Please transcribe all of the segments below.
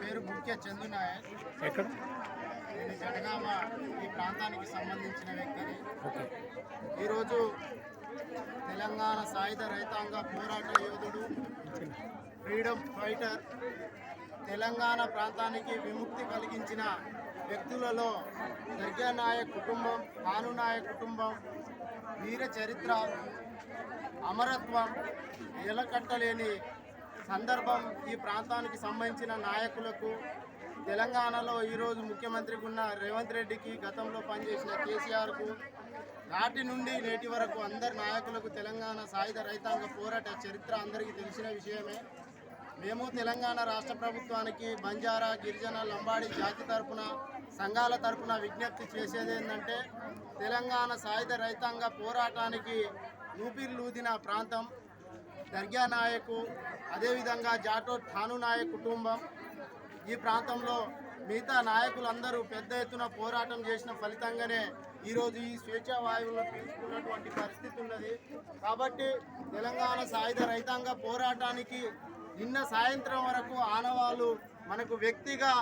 పేరు ముఖ్య చందు నాయక్ ఎక్కడ? నేను జనగామ ఈ ప్రాంతానికి సంబంధించిన వ్యక్తిని. ఈరోజు తెలంగాణ సాయుధ రైతాంగ పోరాట యోధుడు ఫ్రీడమ్ ఫైటర్ తెలంగాణ ప్రాంతానికి విముక్తి కలిగించిన వ్యక్తులలో దర్గా నాయక్ కుటుంబం నాయక్ కుటుంబం వీర చరిత్ర అమరత్వం ఎలకట్టలేని సందర్భం ఈ ప్రాంతానికి సంబంధించిన నాయకులకు తెలంగాణలో ఈరోజు ముఖ్యమంత్రికి ఉన్న రేవంత్ రెడ్డికి గతంలో పనిచేసిన కేసీఆర్కు నాటి నుండి నేటి వరకు అందరి నాయకులకు తెలంగాణ సాయుధ రైతాంగ పోరాట చరిత్ర అందరికీ తెలిసిన విషయమే. మేము తెలంగాణ రాష్ట్ర ప్రభుత్వానికి బంజారా గిరిజన లంబాడి జాతి తరపున సంఘాల తరపున విజ్ఞప్తి చేసేది ఏంటంటే తెలంగాణ సాయుధ రైతాంగ పోరాటానికి ఊపిరిలూదిన ప్రాంతం. దర్గా నాయకు అదేవిధంగా జాటో ఠాను నాయక్ కుటుంబం. ఈ ప్రాంతంలో మిగతా నాయకులందరూ పెద్ద ఎత్తున పోరాటం చేసిన ఫలితంగానే ఈరోజు ఈ స్వేచ్ఛా వాయువులను పీల్చుకున్నటువంటి పరిస్థితి ఉన్నది. కాబట్టి తెలంగాణ సాయుధ రైతాంగ పోరాటానికి నిన్న సాయంత్రం వరకు ఆనవాళ్ళు మనకు వ్యక్తిగా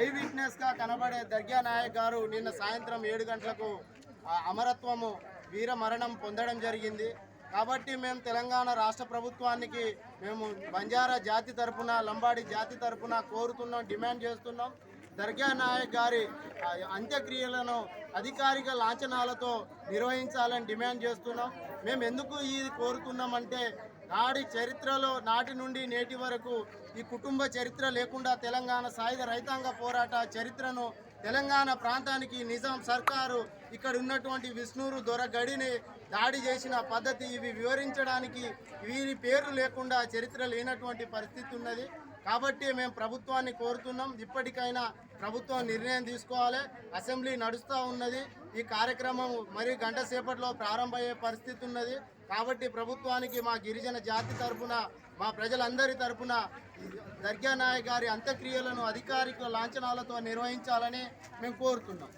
ఐ విట్నెస్గా కనబడే దర్గా నాయక్ గారు నిన్న సాయంత్రం ఏడు గంటలకు అమరత్వము వీర మరణం పొందడం జరిగింది. కాబట్టి మేము తెలంగాణ రాష్ట్ర ప్రభుత్వానికి మేము బంజారా జాతి తరపున లంబాడి జాతి తరపున కోరుతున్నాం డిమాండ్ చేస్తున్నాం. దర్గా నాయక్ గారి అంత్యక్రియలను అధికారిక లాంఛనాలతో నిర్వహించాలని డిమాండ్ చేస్తున్నాం. మేము ఎందుకు ఇది కోరుతున్నామంటే నాడి చరిత్రలో నాటి నుండి నేటి వరకు ఈ కుటుంబ చరిత్ర లేకుండా తెలంగాణ సాయుధ రైతాంగ పోరాట చరిత్రను తెలంగాణ ప్రాంతానికి నిజాం సర్కారు ఇక్కడ ఉన్నటువంటి విష్ణూరు దొరగడిని దాడి చేసిన పద్ధతి ఇవి వివరించడానికి వీరి పేరు లేకుండా చరిత్ర లేనటువంటి పరిస్థితి ఉన్నది. కాబట్టి మేము ప్రభుత్వాన్ని కోరుతున్నాం. ఇప్పటికైనా ప్రభుత్వం నిర్ణయం తీసుకోవాలి. అసెంబ్లీ నడుస్తూ ఉన్నది. ఈ కార్యక్రమం మరి గంట సేపట్లో ప్రారంభమయ్యే పరిస్థితి ఉన్నది. కాబట్టి ప్రభుత్వానికి మా గిరిజన జాతి తరపున మా ప్రజలందరి తరపున దర్గా నాయక్ గారి అంత్యక్రియలను అధికారిక లాంఛనాలతో నిర్వహించాలని మేము కోరుతున్నాం.